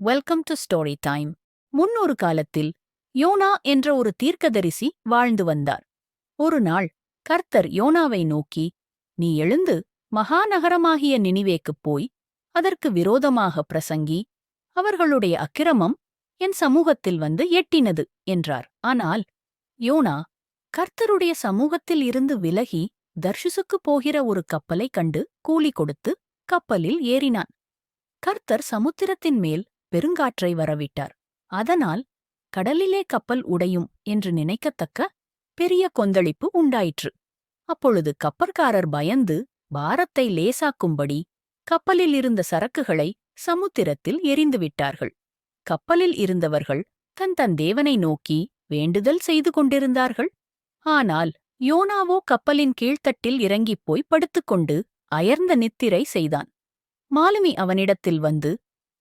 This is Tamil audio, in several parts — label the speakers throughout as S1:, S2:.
S1: வெல்கம் டு ஸ்டோரி டைம் முன்னொரு காலத்தில் யோனா என்ற ஒரு தீர்க்கதரிசி வாழ்ந்து வந்தார். ஒரு நாள் கர்த்தர் யோனாவை நோக்கி நீ எழுந்து மகாநகரமாகிய நினிவேக்குப் போய் அதற்கு விரோதமாக பிரசங்கி அவர்களுடைய அக்கிரமம் என் சமூகத்தில் வந்து எட்டினது என்றார். ஆனால் யோனா கர்த்தருடைய சமூகத்தில் இருந்து விலகி தர்ஷுசுக்குப் போகிற ஒரு கப்பலைக் கண்டு கூலி கொடுத்து கப்பலில் ஏறினான். கர்த்தர் சமுத்திரத்தின் மேல் பெருங்காற்றை வரவிட்டார். அதனால் கடலிலே கப்பல் உடையும் என்று நினைக்கத்தக்க பெரிய கொந்தளிப்பு உண்டாயிற்று. அப்பொழுது கப்பற்காரர் பயந்து பாரத்தை லேசாக்கும்படி கப்பலில் இருந்த சரக்குகளை சமுத்திரத்தில் எரிந்துவிட்டார்கள் கப்பலில் இருந்தவர்கள் தன் தன் தேவனை நோக்கி வேண்டுதல் செய்து கொண்டிருந்தார்கள். ஆனால் யோனாவோ கப்பலின் கீழ்த்தட்டில் இறங்கிப் போய் படுத்துக்கொண்டு அயர்ந்த நித்திரை செய்தான். மாலுமி அவனிடத்தில் வந்து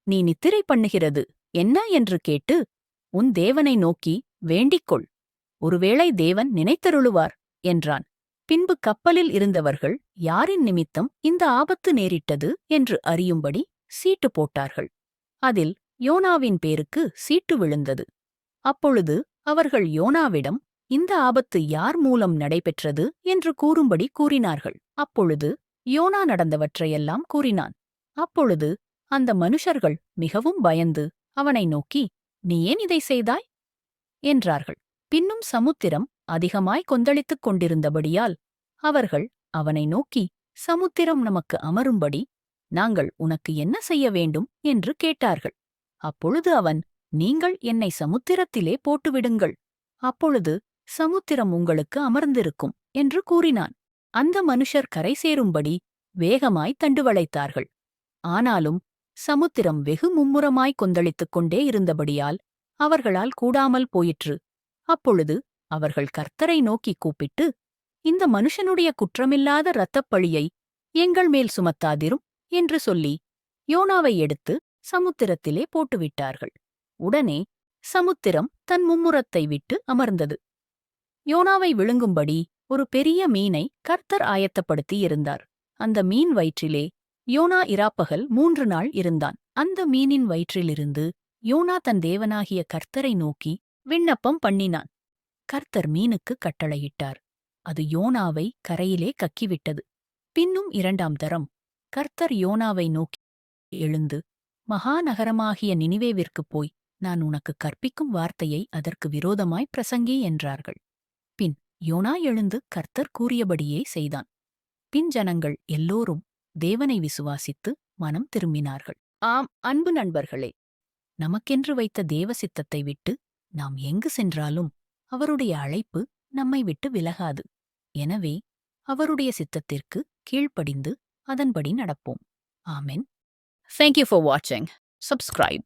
S1: நீ நித்திரை பண்ணுகிறது என்ன என்று கேட்டு உன் தேவனை நோக்கி வேண்டிக்கொள். ஒருவேளை தேவன் நினைத்தருளுவார் என்றான். பின்பு கப்பலில் இருந்தவர்கள் யாரின் நிமித்தம் இந்த ஆபத்து நேரிட்டது என்று அறியும்படி சீட்டு போட்டார்கள். அதில் யோனாவின் பேருக்கு சீட்டு விழுந்தது. அப்பொழுது அவர்கள் யோனாவிடம் இந்த ஆபத்து யார் மூலம் நடைபெற்றது? என்று கூறும்படி கூறினார்கள். அப்பொழுது யோனா நடந்தவற்றையெல்லாம் கூறினான். அப்பொழுது அந்த மனுஷர்கள் மிகவும் பயந்து அவனை நோக்கி நீ ஏன் இதை செய்தாய்? என்றார்கள். பின்னும் சமுத்திரம் அதிகமாய் கொந்தளித்துக் கொண்டிருந்தபடியால் அவர்கள் அவனை நோக்கி சமுத்திரம் நமக்கு அமரும்படி நாங்கள் உனக்கு என்ன செய்ய வேண்டும்? என்று கேட்டார்கள். அப்பொழுது அவன் நீங்கள் என்னை சமுத்திரத்திலே போட்டுவிடுங்கள். அப்பொழுது சமுத்திரம் உங்களுக்கு அமர்ந்திருக்கும் என்று கூறினான். அந்த மனுஷர் கரை சேரும்படி வேகமாய் தண்டுவளைத்தார்கள். ஆனாலும் சமுத்திரம் வெகு மும்முரமாய் கொந்தளித்துக் கொண்டே இருந்தபடியால் அவர்களால் கூடாமல் போயிற்று. அப்பொழுது அவர்கள் கர்த்தரை நோக்கிக் கூப்பிட்டு இந்த மனுஷனுடைய குற்றமில்லாத இரத்தப்பழியை எங்கள் மேல் சுமத்தாதிரும் என்று சொல்லி யோனாவை எடுத்து சமுத்திரத்திலே போட்டுவிட்டார்கள். உடனே சமுத்திரம் தன் மும்முரத்தை விட்டு அமர்ந்தது. யோனாவை விழுங்கும்படி ஒரு பெரிய மீனை கர்த்தர் ஆயத்தப்படுத்தியிருந்தார். அந்த மீன் வயிற்றிலே யோனா இராப்பகல் மூன்று நாள் இருந்தான். அந்த மீனின் வயிற்றிலிருந்து யோனா தன் தேவனாகிய கர்த்தரை நோக்கி விண்ணப்பம் பண்ணினான். கர்த்தர் மீனுக்கு கட்டளையிட்டார். அது யோனாவை கரையிலே கக்கிவிட்டது. பின்னும் இரண்டாம் தரம் கர்த்தர் யோனாவை நோக்கி எழுந்து மகாநகரமாகிய நினிவேவிற்குப் போய் நான் உனக்கு கற்பிக்கும் வார்த்தையை அதற்கு விரோதமாய் பிரசங்கி என்றார்கள். பின் யோனா எழுந்து கர்த்தர் கூறியபடியே செய்தான். பின் ஜனங்கள் எல்லோரும் தேவனை விசுவாசித்து மனம் திரும்பினார்கள். ஆம் அன்பு நண்பர்களே நமக்கென்று வைத்த தேவ சித்தத்தை விட்டு நாம் எங்கு சென்றாலும் அவருடைய அழைப்பு நம்மை விட்டு விலகாது. எனவே அவருடைய சித்தத்திற்கு கீழ்ப்படிந்து அதன்படி நடப்போம். ஆமென். தேங்க்யூ ஃபார் வாட்சிங் சப்ஸ்கிரைப்